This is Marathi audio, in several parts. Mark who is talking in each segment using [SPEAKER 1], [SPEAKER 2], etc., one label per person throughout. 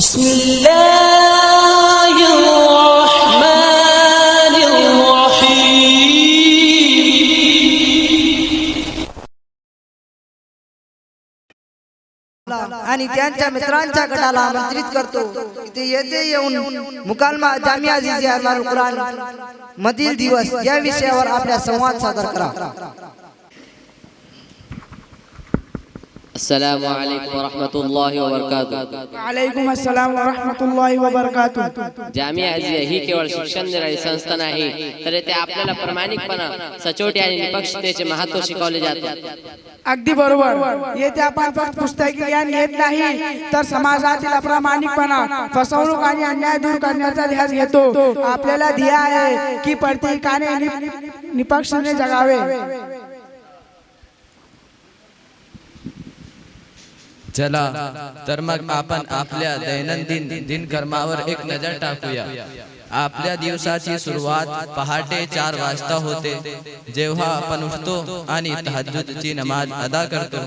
[SPEAKER 1] بسم الله الرحمن الرحيم
[SPEAKER 2] आणि त्यांच्या मित्रांच्या गटाला आमंत्रित करतो ते येथे येऊन मुकालमा जामिया जिजिया अनवारुल कुराण मधील दिवस या विषयावर आपल्या संवाद सादर करा
[SPEAKER 3] السلام عليكم ورحمة الله وبركاته
[SPEAKER 4] वालेकुम अस्सलाम व रहमतुल्लाहि व बरकातुह
[SPEAKER 3] जामिया अजिया ही केवळ शिक्षण देणारी संस्था नाही तर येथे आपल्याला प्रामाणिकपणा सचोटी आणि निपक्षतेचे महत्व शिकवले जाते
[SPEAKER 4] अगदी बरोबर येथे आपण फक्त पुस्तकी ज्ञान घेत नाही तर समाजातील अप्रामाणिकपणा फसवणूक आणि अन्याय दूर करण्याचा ध्यास घेतो आपल्याला ध्येय आहे की प्रत्येकाने नि- निपक्षाने जगावे
[SPEAKER 5] चला तर मग आपण आपल्या दैनंदिन दिनकर्मावर एक नजर टाकूया. आपल्या दिवसाची सुरुवात पहाटे चार वाजता होते जेव्हा आपण उठतो आणि तहजूदची नमाज अदा करतो.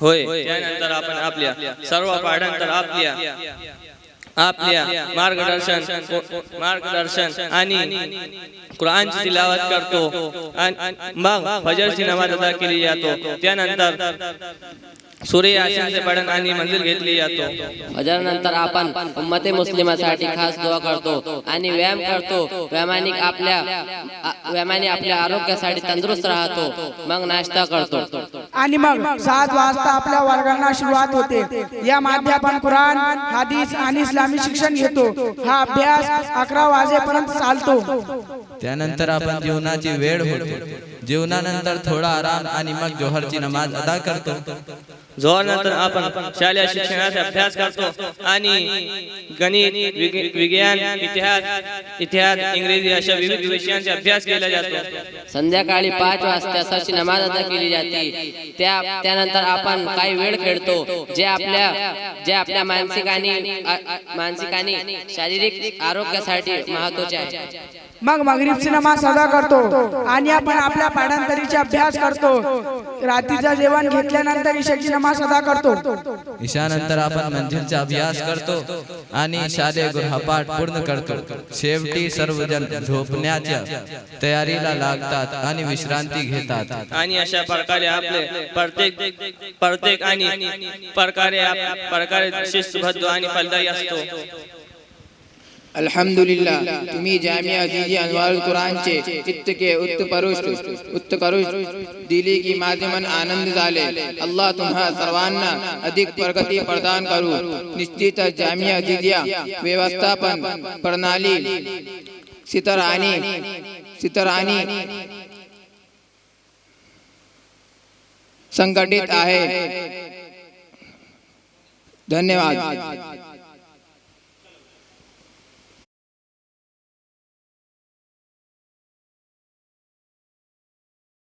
[SPEAKER 6] होय. त्यानंतर आपण आपल्या सर्व पाठांतर आपल्या आपल्या मार्गदर्शन मार्गदर्शन आणि कुराणची तिलावत करतो. आणि मग फजरची नमाज अदा केली जातो. त्यानंतर सूर्य यासीनचे पठण आणि मंजिल घेतली जातो.
[SPEAKER 3] नंतर आपण उम्मते मुस्लिमासाठी खास दुआ करतो आणि व्यायाम करतो. व्यायामाने आपल्या व्यायामाने आपल्या आरोग्यासाठी तंदुरुस्त राहतो. मग नाश्ता करतो.
[SPEAKER 4] आणि मग सात वाजता आपल्या वर्गांना सुरुवात होते. या मध्ये आपण कुराण हदीस आणि इस्लामी शिक्षण घेतो. हा अभ्यास अकरा वाजेपर्यंत चालतो.
[SPEAKER 5] त्यानंतर आपण जेवणाची वेळ होते. जेवणानंतर थोडा आराम आणि मग जोहरची नमाज अदा करतो.
[SPEAKER 6] नंतर आपण शालेय शिक्षणाचा अभ्यास करतो आणि गणित विज्ञान इतिहास इतिहास इंग्रजी अशा विविध विषयांचा अभ्यास केला जातो.
[SPEAKER 3] संध्याकाळी पाच वाजता सची नमाज अदा केली जाते. त्या त्यानंतर आपण काही वेळ खेळतो जे आपल्या जे आपल्या मानसिक आणि मानसिक आणि शारीरिक आरोग्यासाठी महत्त्वाचे आहे.
[SPEAKER 4] मग मगरिबची नमाज अदा करतो आणि आपण आपल्या पाठांतरीचा अभ्यास करतो. रात्रीचं जेवण घेतल्यानंतर ईशाची नमाज अदा करतो.
[SPEAKER 5] ईशानंतर आपण मंजिलचा अभ्यास करतो आणि शालेय गृहपाठ पूर्ण करतो. शेवटी सर्वजण झोपण्याच्या तयारीला लागतात आणि विश्रांती घेतात.
[SPEAKER 6] आणि अशा प्रकारे आपले प्रत्येक प्रत्येक आणि प्रकारे प्रकारे शिस्तबद्ध आणि फलदायी असतो.
[SPEAKER 7] अल्हम्दुलिल्लाह, तुम्ही जामिया उत्कृष्ट उत्कृष्ट दिली की माझे मन आनंद अल्लाह तुम्हा सर्वांना अधिक प्रगती प्रदान करू. निश्चितच जामिया व्यवस्थापन प्रणाली सितर आणि सितर संघटित आहे. धन्यवाद.